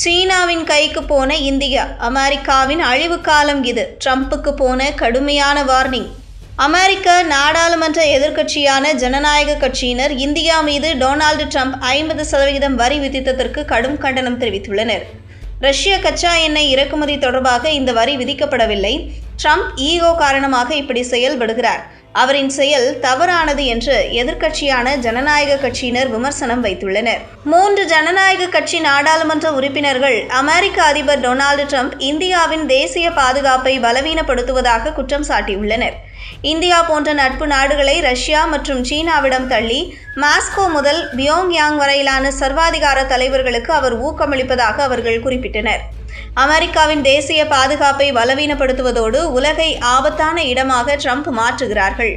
சீனாவின் கைக்கு போன இந்தியா அமெரிக்காவின் அழிவு காலம் இது. ட்ரம்ப்புக்கு போன கடுமையான வார்னிங். அமெரிக்க நாடாளுமன்ற எதிர்க்கட்சியான ஜனநாயக கட்சியினர் இந்தியா மீது டொனால்டு ட்ரம்ப் ஐம்பது சதவிகிதம் வரி விதித்ததற்கு கடும் கண்டனம் தெரிவித்துள்ளனர். ரஷ்ய கச்சா எண்ணெய் இறக்குமதி தொடர்பாக இந்த வரி விதிக்கப்படவில்லை. ட்ரம்ப் ஈகோ காரணமாக இப்படி செயல்படுகிறார். அவரின் செயல் தவறானது என்று எதிர்க்கட்சியான ஜனநாயக கட்சியினர் விமர்சனம் வைத்துள்ளனர். மூன்று ஜனநாயக கட்சி நாடாளுமன்ற உறுப்பினர்கள் அமெரிக்க அதிபர் டொனால்டு ட்ரம்ப் இந்தியாவின் தேசிய பாதுகாப்பை பலவீனப்படுத்துவதாக குற்றம் சாட்டியுள்ளனர். இந்தியா போன்ற நட்பு நாடுகளை ரஷ்யா மற்றும் சீனாவிடம் தள்ளி மாஸ்கோ முதல் பியோங்யாங் வரையிலான சர்வாதிகார தலைவர்களுக்கு அவர் ஊக்கமளிப்பதாக அவர்கள் குறிப்பிட்டனர். அமெரிக்காவின் தேசிய பாதுகாப்பை பலவீனப்படுத்துவதோடு உலகை ஆபத்தான இடமாக ட்ரம்ப் மாற்றுகிறார்கள்.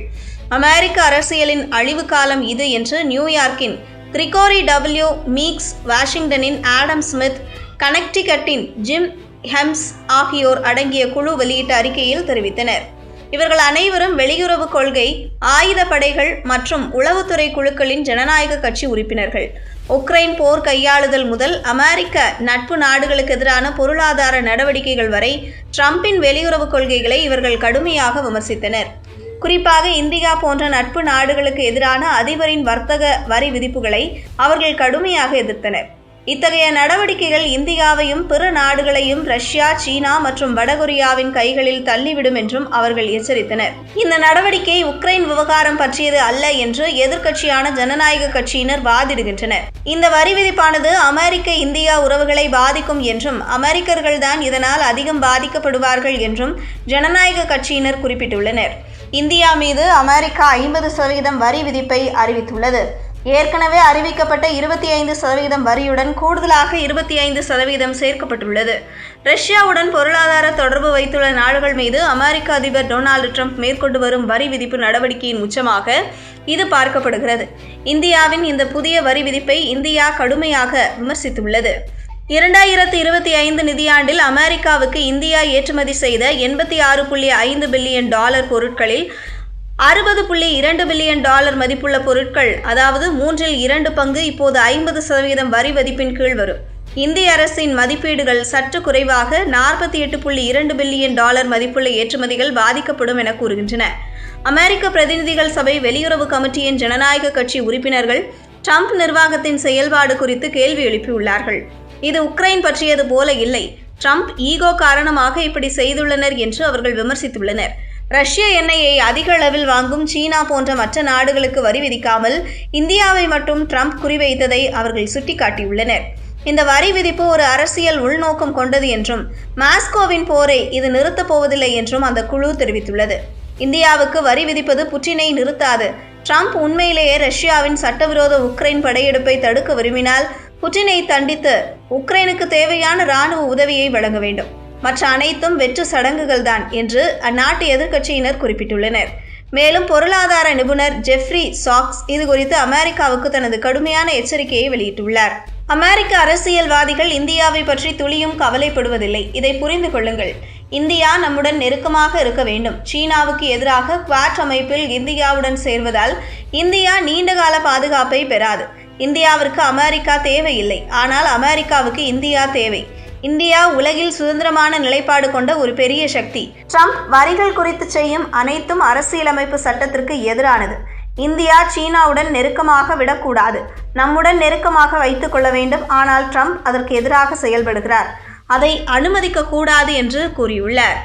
அமெரிக்க அரசியலின் அழிவு காலம் இது என்று நியூயார்க்கின் கிரிகோரி டபிள்யூ மீக்ஸ் வாஷிங்டனின் ஆடம் ஸ்மித் கனெக்டிகட்டின் ஜிம் ஹெம்ஸ் ஆகியோர் அடங்கிய குழு வெளியிட்ட அறிக்கையில் தெரிவித்தனர். இவர்கள் அனைவரும் வெளியுறவு கொள்கை ஆயுத படைகள் மற்றும் உளவுத்துறை குழுக்களின் ஜனநாயக கட்சி உறுப்பினர்கள். உக்ரைன் போர் கையாளுதல் முதல் அமெரிக்க நட்பு நாடுகளுக்கு எதிரான பொருளாதார நடவடிக்கைகள் வரை ட்ரம்பின் வெளியுறவு கொள்கைகளை இவர்கள் கடுமையாக விமர்சித்தனர். குறிப்பாக இந்தியா போன்ற நட்பு நாடுகளுக்கு எதிரான அதிபரின் வர்த்தக வரி விதிப்புகளை அவர்கள் கடுமையாக எதிர்த்தனர். இத்தகைய நடவடிக்கைகள் இந்தியாவையும் பிற நாடுகளையும் ரஷ்யா சீனா மற்றும் வடகொரியாவின் கைகளில் தள்ளிவிடும் என்றும் அவர்கள் எச்சரித்தனர். இந்த நடவடிக்கை உக்ரைன் விவகாரம் பற்றியது அல்ல என்று எதிர்க்கட்சியான ஜனநாயக கட்சியினர் வாதிடுகின்றனர். இந்த வரி விதிப்பானது அமெரிக்க இந்தியா உறவுகளை பாதிக்கும் என்றும் அமெரிக்கர்கள்தான் இதனால் அதிகம் பாதிக்கப்படுவார்கள் என்றும் ஜனநாயக கட்சியினர் குறிப்பிட்டுள்ளனர். இந்தியா மீது அமெரிக்கா ஐம்பது சதவீதம் வரி விதிப்பை அறிவித்துள்ளது. ஏற்கனவே அறிவிக்கப்பட்ட இருபத்தி ஐந்து சதவீதம் வரியுடன் கூடுதலாக இருபத்தி ஐந்து சதவீதம் சேர்க்கப்பட்டுள்ளது. ரஷ்யாவுடன் பொருளாதார தொடர்பு வைத்துள்ள நாடுகள் மீது அமெரிக்க அதிபர் டொனால்டு ட்ரம்ப் மேற்கொண்டு வரும் வரி விதிப்பு நடவடிக்கையின் உச்சமாக இது பார்க்கப்படுகிறது. இந்தியாவின் இந்த புதிய வரி விதிப்பை இந்தியா கடுமையாக விமர்சித்துள்ளது. இரண்டாயிரத்து இருபத்தி ஐந்து நிதியாண்டில் அமெரிக்காவுக்கு இந்தியா ஏற்றுமதி செய்த எண்பத்தி ஆறு புள்ளி ஐந்து பில்லியன் டாலர் பொருட்களில் அறுபது புள்ளி இரண்டு பில்லியன் டாலர் மதிப்புள்ள பொருட்கள் அதாவது மூன்றில் இரண்டு பங்கு இப்போது ஐம்பது சதவீதம் வரி மதிப்பின் கீழ் வரும். இந்திய அரசின் மதிப்பீடுகள் சற்று குறைவாக நாற்பத்தி எட்டு புள்ளி இரண்டு பில்லியன் டாலர் மதிப்புள்ள ஏற்றுமதிகள் பாதிக்கப்படும் என கூறுகின்றன. அமெரிக்க பிரதிநிதிகள் சபை வெளியுறவு கமிட்டியின் ஜனநாயக கட்சி உறுப்பினர்கள் ட்ரம்ப் நிர்வாகத்தின் செயல்பாடு குறித்து கேள்வி எழுப்பியுள்ளார்கள். இது உக்ரைன் பற்றியது போல இல்லை. ட்ரம்ப் ஈகோ காரணமாக இப்படி செய்துள்ளனர் என்று அவர்கள் விமர்சித்துள்ளனர். ரஷ்ய எண்ணெயை அதிக அளவில் வாங்கும் சீனா போன்ற மற்ற நாடுகளுக்கு வரி விதிக்காமல் இந்தியாவை மட்டும் ட்ரம்ப் குறிவைத்ததை அவர்கள் சுட்டிக்காட்டியுள்ளனர். இந்த வரி விதிப்பு ஒரு அரசியல் உள்நோக்கம் கொண்டது என்றும் மாஸ்கோவின் போரை இது நிறுத்தப் போவதில்லை என்றும் அந்த குழு தெரிவித்துள்ளது. இந்தியாவுக்கு வரி விதிப்பது புட்டினை நிறுத்தாது. ட்ரம்ப் உண்மையிலேயே ரஷ்யாவின் சட்டவிரோத உக்ரைன் படையெடுப்பை தடுக்க விரும்பினால் புட்டினை தண்டித்து உக்ரைனுக்கு தேவையான இராணுவ உதவியை வழங்க வேண்டும். மற்ற அனைத்தும் வெற்று சடங்குகள்தான் என்று அந்நாட்டு எதிர்க்கட்சியினர் குறிப்பிட்டுள்ளனர். மேலும் பொருளாதார நிபுணர் ஜெஃப்ரி சாக்ஸ் இது குறித்து அமெரிக்காவுக்கு தனது கடுமையான எச்சரிக்கையை வெளியிட்டுள்ளார். அமெரிக்க அரசியல்வாதிகள் இந்தியாவை பற்றி துளியும் கவலைப்படுவதில்லை. இதை புரிந்து கொள்ளுங்கள். இந்தியா நம்முடன் நெருக்கமாக இருக்க வேண்டும். சீனாவுக்கு எதிராக குவாட் அமைப்பில் இந்தியாவுடன் சேர்வதால் இந்தியா நீண்டகால பாதுகாப்பை பெறாது. இந்தியாவிற்கு அமெரிக்கா தேவையில்லை. ஆனால் அமெரிக்காவுக்கு இந்தியா தேவை. இந்தியா உலகில் சுதந்திரமான நிலைப்பாடு கொண்ட ஒரு பெரிய சக்தி. ட்ரம்ப் வரிகள் குறித்து செய்யும் அனைத்தும் அரசியலமைப்பு சட்டத்திற்கு எதிரானது. இந்தியா சீனாவுடன் நெருக்கமாக விடக்கூடாது. நம்முடன் நெருக்கமாக வைத்துக் கொள்ள வேண்டும். ஆனால் ட்ரம்ப் அதற்கு எதிராக செயல்படுகிறார். அதை அனுமதிக்க கூடாது என்று கூறியுள்ளார்.